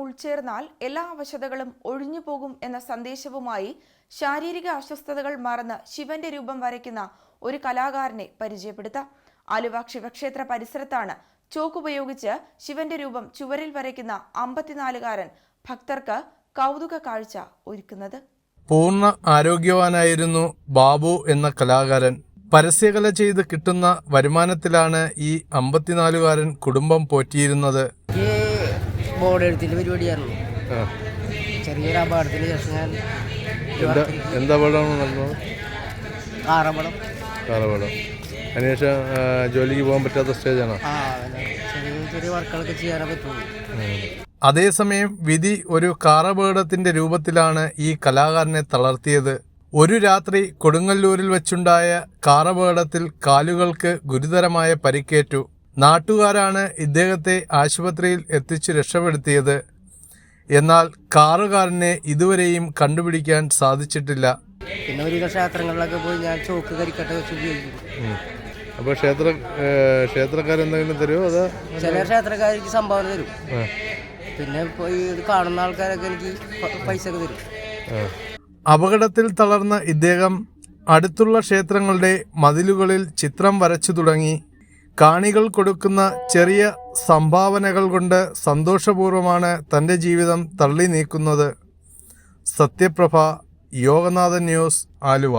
ഉൾച്ചേർന്നാൽ എല്ലാ അവശതകളും ഒഴിഞ്ഞു പോകും എന്ന സന്ദേശവുമായി ശാരീരിക അസ്വസ്ഥതകൾ മറന്ന് ശിവന്റെ രൂപം വരയ്ക്കുന്ന ഒരു കലാകാരനെ പരിചയപ്പെടുത്താം. ആലുവ ശിവക്ഷേത്ര പരിസരത്താണ് ചോക്കുപയോഗിച്ച് ശിവന്റെ രൂപം ചുവരിൽ വരയ്ക്കുന്ന അമ്പത്തിനാലുകാരൻ ഭക്തർക്ക് കൗതുക കാഴ്ച ഒരുക്കുന്നത്. പൂർണ ആരോഗ്യവാനായിരുന്നു ബാബു എന്ന കലാകാരൻ. പരസ്യകല ചെയ്ത് കിട്ടുന്ന വരുമാനത്തിലാണ് ഈ അമ്പത്തിനാലുകാരൻ കുടുംബം പോറ്റിയിരുന്നത്. എഴുത്തിന്റെ പരിപാടിയായിരുന്നു ചെറിയൊരു അപകടത്തിന് ശേഷം ഞാൻ എന്താ എന്താ അപകടമാണ് നടന്നത് കാറപടം. കാലപാടം അതിനുശേഷം ജോലിക്ക് പോകാൻ പറ്റാത്ത സ്റ്റേജാണോ? ചെറിയ ചെറിയ വർക്കുകളൊക്കെ ചെയ്യാനേ പറ്റുള്ളൂ. അതേസമയം വിധി ഒരു കാറപകടത്തിന്റെ രൂപത്തിലാണ് ഈ കലാകാരനെ തളർത്തിയത്. ഒരു രാത്രി കൊടുങ്ങല്ലൂരിൽ വെച്ചുണ്ടായ കാറപകടത്തിൽ കാലുകൾക്ക് ഗുരുതരമായ പരിക്കേറ്റു. നാട്ടുകാരാണ് ഇദ്ദേഹത്തെ ആശുപത്രിയിൽ എത്തിച്ച് രക്ഷപ്പെടുത്തിയത്. എന്നാൽ കാറുകാരനെ ഇതുവരെയും കണ്ടുപിടിക്കാൻ സാധിച്ചിട്ടില്ല. പിന്നെ ഒരു ക്ഷേത്രങ്ങളിലൊക്കെ പോയി ഞാൻ ചോക്ക് കരിക്കട്ട വെച്ച് ഉപയോഗിക്കും. അപ്പോൾ ക്ഷേത്ര ക്ഷേത്രക്കാരെന്തെങ്കിലും തരുമോ അതോ ചില ക്ഷേത്രക്കാർക്ക് സംഭാവന തരും. പിന്നെ പോയി ഇത് കാണുന്ന ആൾക്കാരൊക്കെ എനിക്ക് പൈസ ഒക്കെ തരും. അപകടത്തിൽ തളർന്ന ഇദ്ദേഹം അടുത്തുള്ള ക്ഷേത്രങ്ങളുടെ മതിലുകളിൽ ചിത്രം വരച്ചു തുടങ്ങി. കാണികൾ കൊടുക്കുന്ന ചെറിയ സംഭാവനകൾ കൊണ്ട് സന്തോഷപൂർവമാണ് തന്റെ ജീവിതം തള്ളി നീക്കുന്നത്. സത്യപ്രഭ യോഗനാഥൻ ന്യൂസ് ആലുവ.